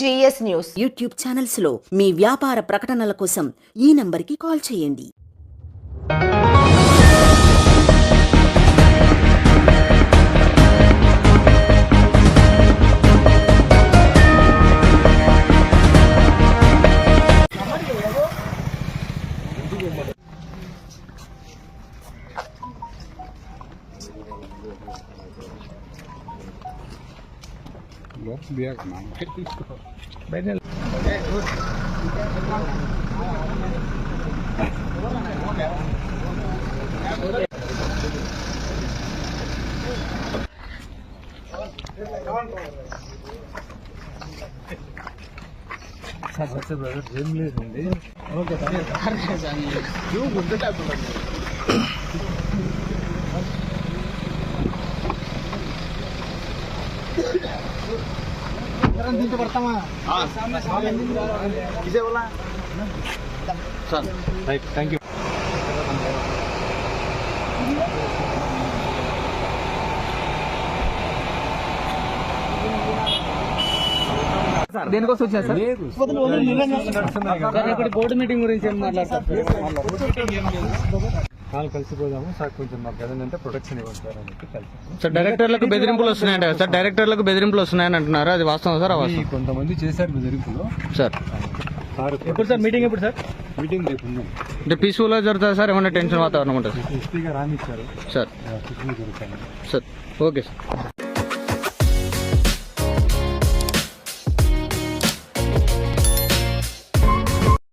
GS news. YouTube ఛానల్స్లో మీ వ్యాపార ప్రకటనల కోసం ఈ నంబర్కి కాల్ చేయండి. లోపల దిగాకన్నా బయట ఏం లేదండి ఓకే దేనికోసం వచ్చారు సార్? సార్ బోర్డు మీటింగ్ గురించి ఏం మాట్లాడతారు? కలిసిపోదాము. సార్ కొంచెం మాకు ఏదంటే ప్రొటెక్షన్ ఇవ్వండి సార్ అని చెప్పి కలిసి సార్ డైరెక్టర్లకు బెదిరింపులు వస్తున్నాయంట కదా సార్. డైరెక్టర్లకు బెదిరింపులు వస్తున్నాయని అంటున్నారు. అది వాస్తవం సార్ ఈ కొంతమంది చేశారు బెదిరింపులో. సార్. సార్ ఎప్పుడు సార్? మీటింగ్ ఎప్పుడు సార్? మీటింగ్ రేపు అంటే పీస్ఫుల్గా జరుగుతుంది సార్? ఏమన్నా టెన్షన్ వాతావరణం ఉంటుంది సార్? జరుగుతాను సార్. Okay sir.